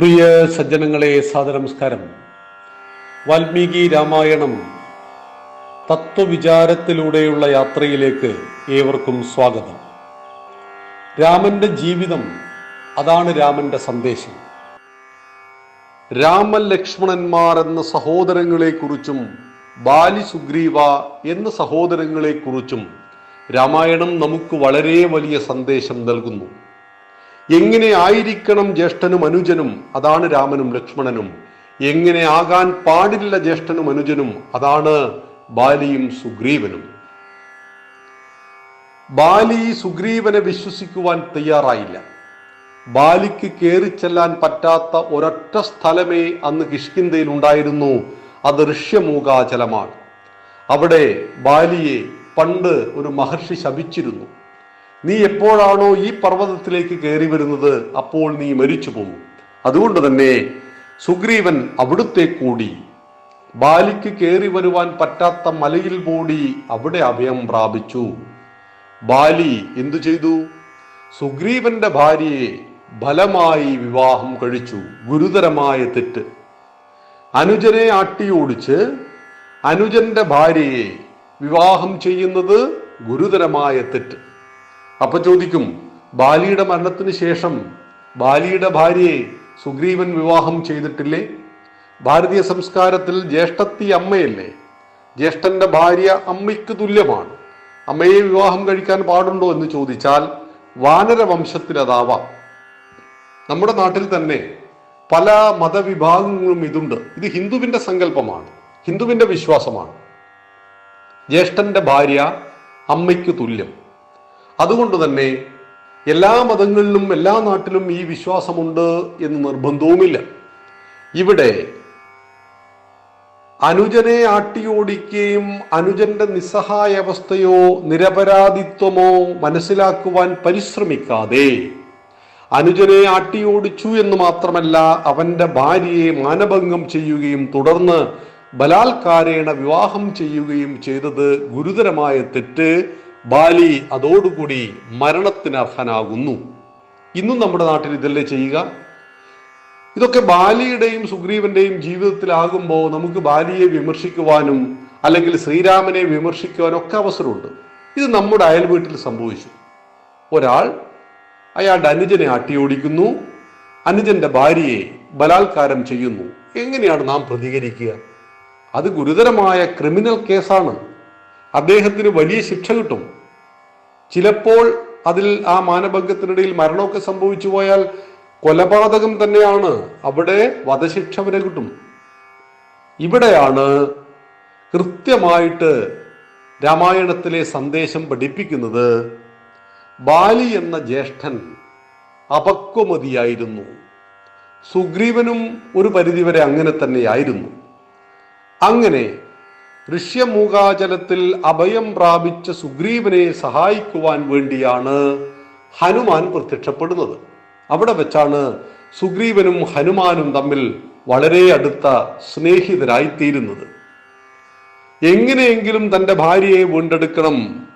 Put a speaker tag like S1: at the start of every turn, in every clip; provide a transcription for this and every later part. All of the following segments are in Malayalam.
S1: പ്രിയ സജ്ജനങ്ങളെ സാദനമസ്കാരം വാൽമീകി രാമായണം തത്വവിചാരത്തിലൂടെയുള്ള യാത്രയിലേക്ക് ഏവർക്കും സ്വാഗതം. രാമന്റെ ജീവിതം അതാണ് രാമന്റെ സന്ദേശം. രാമൻ ലക്ഷ്മണന്മാർ എന്ന സഹോദരങ്ങളെക്കുറിച്ചും ബാലി സുഗ്രീവ എന്ന സഹോദരങ്ങളെക്കുറിച്ചും രാമായണം നമുക്ക് വളരെ വലിയ സന്ദേശം നൽകുന്നു. എങ്ങനെ ആയിരിക്കണം ജ്യേഷ്ഠനും അനുജനും? അതാണ് രാമനും ലക്ഷ്മണനും. എങ്ങനെ ആകാൻ പാടില്ല ജ്യേഷ്ഠനും അനുജനും? അതാണ് ബാലിയും സുഗ്രീവനും. ബാലി സുഗ്രീവനെ വിശ്വസിക്കുവാൻ തയ്യാറായില്ല. ബാലിക്ക് കയറിച്ചെല്ലാൻ പറ്റാത്ത ഒരൊറ്റ സ്ഥലമേ അന്ന് കിഷ്കിന്തയിൽ ഉണ്ടായിരുന്നു. അത് ഋഷ്യമൂകാചലമാണ്. അവിടെ ബാലിയെ പണ്ട് ഒരു മഹർഷി ശപിച്ചിരുന്നു. നീ എപ്പോഴാണോ ഈ പർവതത്തിലേക്ക് കയറി വരുന്നത് അപ്പോൾ നീ മരിച്ചു പോകും അതുകൊണ്ട് തന്നെ സുഗ്രീവൻ അവിടുത്തെ കൂടി. ബാലിക്ക് കയറി വരുവാൻ പറ്റാത്ത മലയിൽ കൂടി അവിടെ അഭയം പ്രാപിച്ചു. ബാലി എന്തു ചെയ്തു? സുഗ്രീവന്റെ ഭാര്യയെ ഫലമായി വിവാഹം കഴിച്ചു. ഗുരുതരമായ തെറ്റ്. അനുജനെ ആട്ടിയോടിച്ച് അനുജന്റെ ഭാര്യയെ വിവാഹം ചെയ്യുന്നത് ഗുരുതരമായ തെറ്റ്. അപ്പൊ ചോദിക്കും ബാലിയുടെ മരണത്തിന് ശേഷം ബാലിയുടെ ഭാര്യയെ സുഗ്രീവൻ വിവാഹം ചെയ്തിട്ടില്ലേ? ഭാരതീയ സംസ്കാരത്തിൽ ജ്യേഷ്ഠത്തി അമ്മയല്ലേ? ജ്യേഷ്ഠന്റെ ഭാര്യ അമ്മയ്ക്ക് തുല്യമാണ്. അമ്മയെ വിവാഹം കഴിക്കാൻ പാടുണ്ടോ എന്ന് ചോദിച്ചാൽ വാനര വംശത്തിൽ അതാവാം നമ്മുടെ നാട്ടിൽ തന്നെ പല മതവിഭാഗങ്ങളും ഇതുണ്ട്. ഇത് ഹിന്ദുവിന്റെ സങ്കല്പമാണ്. ഹിന്ദുവിന്റെ വിശ്വാസമാണ്. ജ്യേഷ്ഠന്റെ ഭാര്യ അമ്മയ്ക്ക് തുല്യം. അതുകൊണ്ട് തന്നെ എല്ലാ മതങ്ങളിലും എല്ലാ നാട്ടിലും ഈ വിശ്വാസമുണ്ട് എന്ന് നിർബന്ധവുമില്ല. ഇവിടെ അനുജനെ ആട്ടിയോടിക്കുകയും അനുജന്റെ നിസ്സഹായ അവസ്ഥയോ നിരപരാധിത്വമോ മനസ്സിലാക്കുവാൻ പരിശ്രമിക്കാതെ അനുജനെ ആട്ടിയോടിച്ചു എന്ന് മാത്രമല്ല അവന്റെ ഭാര്യയെ മാനഭംഗം ചെയ്യുകയും തുടർന്ന് ബലാത്കാരേണ വിവാഹം ചെയ്യുകയും ചെയ്തത് ഗുരുതരമായ തെറ്റ് ബാലി അതോടുകൂടി മരണത്തിന് അർഹനാകുന്നു. ഇന്നും നമ്മുടെ നാട്ടിൽ ഇതല്ലേ ചെയ്യുക? ഇതൊക്കെ ബാലിയുടെയും സുഗ്രീവന്റെയും ജീവിതത്തിലാകുമ്പോൾ നമുക്ക് ബാലിയെ വിമർശിക്കുവാനും അല്ലെങ്കിൽ ശ്രീരാമനെ വിമർശിക്കുവാനും ഒക്കെ അവസരമുണ്ട്. ഇത് നമ്മുടെ അയൽ വീട്ടിൽ സംഭവിച്ചു. ഒരാൾ അയാളുടെ അനുജനെ അട്ടിയോടിക്കുന്നു അനുജന്റെ ഭാര്യയെ ബലാത്കാരം ചെയ്യുന്നു. എങ്ങനെയാണ് നാം പ്രതികരിക്കുക? അത് ഗുരുതരമായ ക്രിമിനൽ കേസാണ്. അദ്ദേഹത്തിന് വലിയ ശിക്ഷ കിട്ടും. ചിലപ്പോൾ അതിൽ ആ മാനഭംഗത്തിനിടയിൽ മരണമൊക്കെ സംഭവിച്ചു പോയാൽ കൊലപാതകം തന്നെയാണ്. അവിടെ വധശിക്ഷ വരെ കിട്ടും. ഇവിടെയാണ് കൃത്യമായിട്ട് രാമായണത്തിലെ സന്ദേശം പഠിപ്പിക്കുന്നത് ബാലി എന്ന ജ്യേഷ്ഠൻ അപക്വമതിയായിരുന്നു. സുഗ്രീവനും ഒരു പരിധിവരെ അങ്ങനെ തന്നെയായിരുന്നു. അങ്ങനെ ഋഷ്യമൂകാചലത്തിൽ അഭയം പ്രാപിച്ച സുഗ്രീവനെ സഹായിക്കുവാൻ വേണ്ടിയാണ് ഹനുമാൻ പ്രത്യക്ഷപ്പെടുന്നത്. അവിടെ വെച്ചാണ് സുഗ്രീവനും ഹനുമാനും തമ്മിൽ വളരെ അടുത്ത സ്നേഹിതരായിത്തീരുന്നത്. എങ്ങനെയെങ്കിലും തന്റെ ഭാര്യയെ വീണ്ടെടുക്കണം.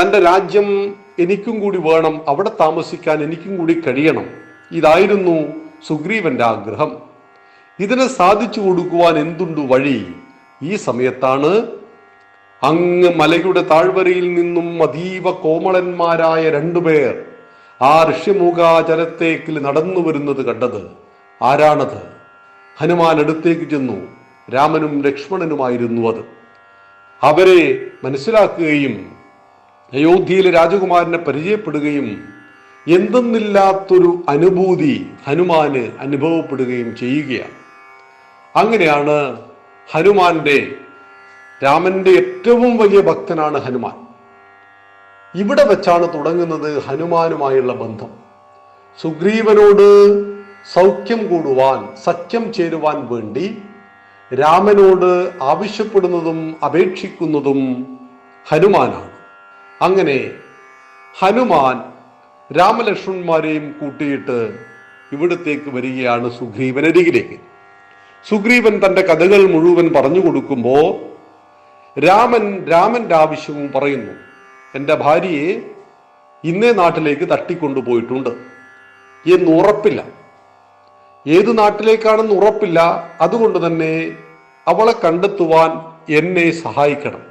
S1: തന്റെ രാജ്യം എനിക്കും കൂടി വേണം അവിടെ താമസിക്കാൻ എനിക്കും കൂടി കഴിയണം. ഇതായിരുന്നു സുഗ്രീവന്റെ ആഗ്രഹം. ഇതിനെ സാധിച്ചു കൊടുക്കുവാൻ എന്തുണ്ട് വഴി? ഈ സമയത്താണ് അങ്ങ് മലയുടെ താഴ്വരയിൽ നിന്നും അതീവ കോമളന്മാരായ രണ്ടുപേർ ആ ഋഷ്യമൂകാചലത്തേക്കിൽ നടന്നു വരുന്നത് കണ്ടത് ആരാണത്? ഹനുമാൻ അടുത്തേക്ക് ചെന്നു. രാമനും ലക്ഷ്മണനുമായിരുന്നു അത്. അവരെ മനസ്സിലാക്കുകയും അയോധ്യയിലെ രാജകുമാരനെ പരിചയപ്പെടുകയും എന്തെന്നില്ലാത്തൊരു അനുഭൂതി ഹനുമാന് അനുഭവപ്പെടുകയും ചെയ്യുകയാണ്. അങ്ങനെയാണ് ഹനുമാന്റെ രാമന്റെ ഏറ്റവും വലിയ ഭക്തനാണ് ഹനുമാൻ. ഇവിടെ വെച്ചാണ് തുടങ്ങുന്നത് ഹനുമാനുമായുള്ള ബന്ധം. സുഗ്രീവനോട് സൗഖ്യം കൂടുവാൻ സഖ്യം ചേരുവാൻ വേണ്ടി രാമനോട് ആവശ്യപ്പെടുന്നതും അപേക്ഷിക്കുന്നതും ഹനുമാനാണ്. അങ്ങനെ ഹനുമാൻ രാമലക്ഷ്മണന്മാരെയും കൂട്ടിയിട്ട് ഇവിടത്തേക്ക് വരികയാണ് സുഗ്രീവനരികിലേക്ക്. സുഗ്രീവൻ തന്റെ കഥകൾ മുഴുവൻ പറഞ്ഞു കൊടുക്കുമ്പോൾ രാമൻ രാമന്റെ ആവശ്യവും പറയുന്നു എന്റെ ഭാര്യയെ ഇന്നേ നാട്ടിലേക്ക് തട്ടിക്കൊണ്ടുപോയിട്ടുണ്ട് എന്ന് ഉറപ്പില്ല. ഏത് നാട്ടിലേക്കാണെന്ന് ഉറപ്പില്ല. അതുകൊണ്ട് തന്നെ അവളെ കണ്ടെത്തുവാൻ എന്നെ സഹായിക്കണം.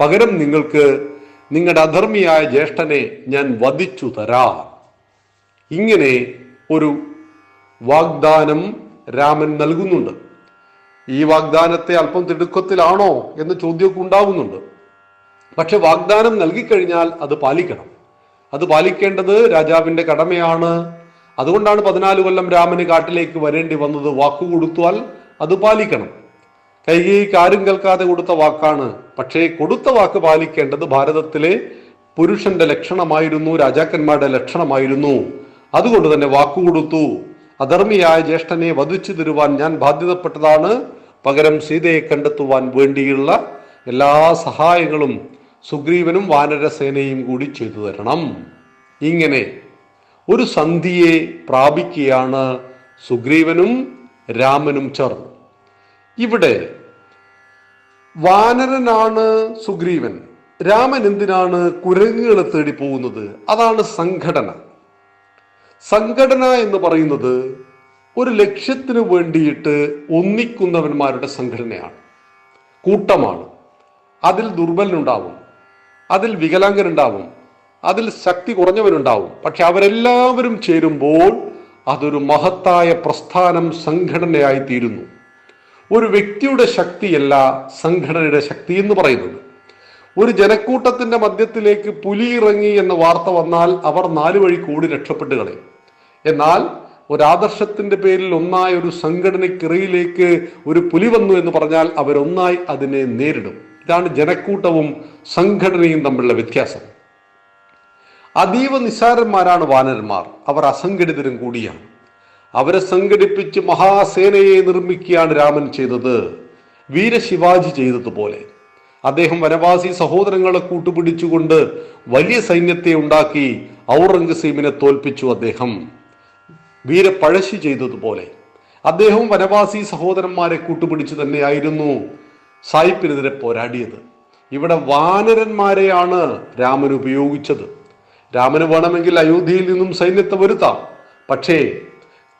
S1: പകരം നിങ്ങൾക്ക് നിങ്ങളുടെ അധർമ്മിയായ ജ്യേഷ്ഠനെ ഞാൻ വധിച്ചു തരാം. ഇങ്ങനെ ഒരു വാഗ്ദാനം രാമൻ നൽകുന്നുണ്ട്. ഈ വാഗ്ദാനത്തെ അല്പം തിടുക്കത്തിലാണോ എന്ന ചോദ്യമൊക്കെ ഉണ്ടാവുന്നുണ്ട്. പക്ഷെ വാഗ്ദാനം നൽകിക്കഴിഞ്ഞാൽ അത് പാലിക്കണം. അത് പാലിക്കേണ്ടത് രാജാവിന്റെ കടമയാണ്. അതുകൊണ്ടാണ് പതിനാല് കൊല്ലം രാമന് കാട്ടിലേക്ക് വരേണ്ടി വന്നത് വാക്കു കൊടുത്താൽ അത് പാലിക്കണം. കൈകൈക്ക് ആരും കേൾക്കാതെ കൊടുത്ത വാക്കാണ്. പക്ഷേ കൊടുത്ത വാക്ക് പാലിക്കേണ്ടത് ഭാരതത്തിലെ പുരുഷന്റെ ലക്ഷണമായിരുന്നു രാജാക്കന്മാരുടെ ലക്ഷണമായിരുന്നു. അതുകൊണ്ട് തന്നെ വാക്കു കൊടുത്തു. അധർമ്മിയായ ജ്യേഷ്ഠനെ വധിച്ചു തരുവാൻ ഞാൻ ബാധ്യതപ്പെട്ടതാണ്. പകരം സീതയെ കണ്ടെത്തുവാൻ വേണ്ടിയുള്ള എല്ലാ സഹായങ്ങളും സുഗ്രീവനും വാനരസേനയും കൂടി ചെയ്തു തരണം. ഇങ്ങനെ ഒരു സന്ധിയെ പ്രാപിക്കുകയാണ് സുഗ്രീവനും രാമനും ചേർന്ന്. ഇവിടെ വാനരനാണ് സുഗ്രീവൻ. രാമൻ എന്തിനാണ് കുരങ്ങുകളെ തേടി പോകുന്നത്? അതാണ് സംഘടന. സംഘടന എന്ന് പറയുന്നത് ഒരു ലക്ഷ്യത്തിന് വേണ്ടിയിട്ട് ഒന്നിക്കുന്നവന്മാരുടെ സംഘടനയാണ്. കൂട്ടമാണ്. അതിൽ ദുർബലനുണ്ടാവും. അതിൽ വികലാംഗനുണ്ടാവും അതിൽ ശക്തി കുറഞ്ഞവനുണ്ടാവും പക്ഷെ അവരെല്ലാവരും ചേരുമ്പോൾ അതൊരു മഹത്തായ പ്രസ്ഥാനം സംഘടനയായി തീരുന്നു. ഒരു വ്യക്തിയുടെ ശക്തിയല്ല സംഘടനയുടെ ശക്തി എന്ന് പറയുന്നത്. ഒരു ജനക്കൂട്ടത്തിന്റെ മധ്യത്തിലേക്ക് പുലി ഇറങ്ങി എന്ന വാർത്ത വന്നാൽ അവർ നാലു വഴി കൂടി രക്ഷപ്പെട്ട് കളയും. എന്നാൽ ഒരാദർശത്തിന്റെ പേരിൽ ഒന്നായ ഒരു സംഘടനയ്ക്കിറയിലേക്ക് ഒരു പുലി വന്നു എന്ന് പറഞ്ഞാൽ അവരൊന്നായി അതിനെ നേരിടും. ഇതാണ് ജനക്കൂട്ടവും സംഘടനയും തമ്മിലുള്ള വ്യത്യാസം. അതീവ നിസ്സാരന്മാരാണ് വാനരന്മാർ. അവർ അസംഘടിതരും കൂടിയാണ്. അവരെ സംഘടിപ്പിച്ച് മഹാസേനയെ നിർമ്മിക്കുകയാണ് രാമൻ ചെയ്തത്. വീരശിവാജി ചെയ്തതുപോലെ. അദ്ദേഹം വനവാസി സഹോദരങ്ങളെ കൂട്ടുപിടിച്ചുകൊണ്ട് വലിയ സൈന്യത്തെ ഉണ്ടാക്കി ഔറംഗസീബിനെ തോൽപ്പിച്ചു അദ്ദേഹം. വീരപ്പഴശ്ശി ചെയ്തതുപോലെ. അദ്ദേഹവും വനവാസി സഹോദരന്മാരെ കൂട്ടുപിടിച്ച് തന്നെയായിരുന്നു സായിപ്പിനെതിരെ പോരാടിയത്. ഇവിടെ വാനരന്മാരെയാണ് രാമൻ ഉപയോഗിച്ചത്. രാമന് വേണമെങ്കിൽ അയോധ്യയിൽ നിന്നും സൈന്യത്തെ വരുത്താം. പക്ഷേ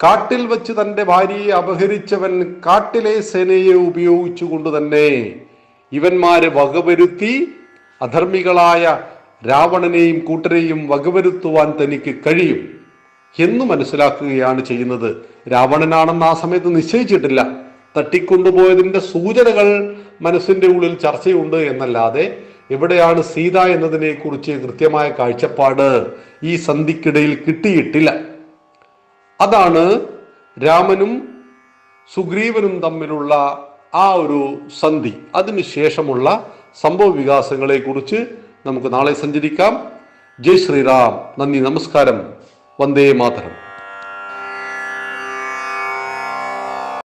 S1: കാട്ടിൽ വെച്ച് തന്റെ ഭാര്യയെ അപഹരിച്ചവൻ കാട്ടിലെ സേനയെ ഉപയോഗിച്ചുകൊണ്ട് തന്നെ ഇവന്മാരെ വകവരുത്തി അധർമ്മികളായ രാവണനെയും കൂട്ടരെയും വകവരുത്തുവാൻ തനിക്ക് കഴിയും എന്ന് മനസ്സിലാക്കുകയാണ് ചെയ്യുന്നത്. രാവണനാണെന്ന് ആ സമയത്ത് നിശ്ചയിച്ചിട്ടില്ല. തട്ടിക്കൊണ്ടുപോയതിന്റെ സൂചനകൾ മനസ്സിന്റെ ഉള്ളിൽ ചർച്ചയുണ്ട് എന്നല്ലാതെ എവിടെയാണ് സീത എന്നതിനെ കുറിച്ച് കൃത്യമായ കാഴ്ചപ്പാട് ഈ സന്ധിക്കിടയിൽ കിട്ടിയിട്ടില്ല. അതാണ് രാമനും സുഗ്രീവനും തമ്മിലുള്ള ആ ഒരു സന്ധി. അതിനുശേഷമുള്ള സംഭവ വികാസങ്ങളെ കുറിച്ച് നമുക്ക് നാളെ സഞ്ചരിക്കാം. ജയ് ശ്രീറാം. നന്ദി നമസ്കാരം. വന്ദേ മാതരം.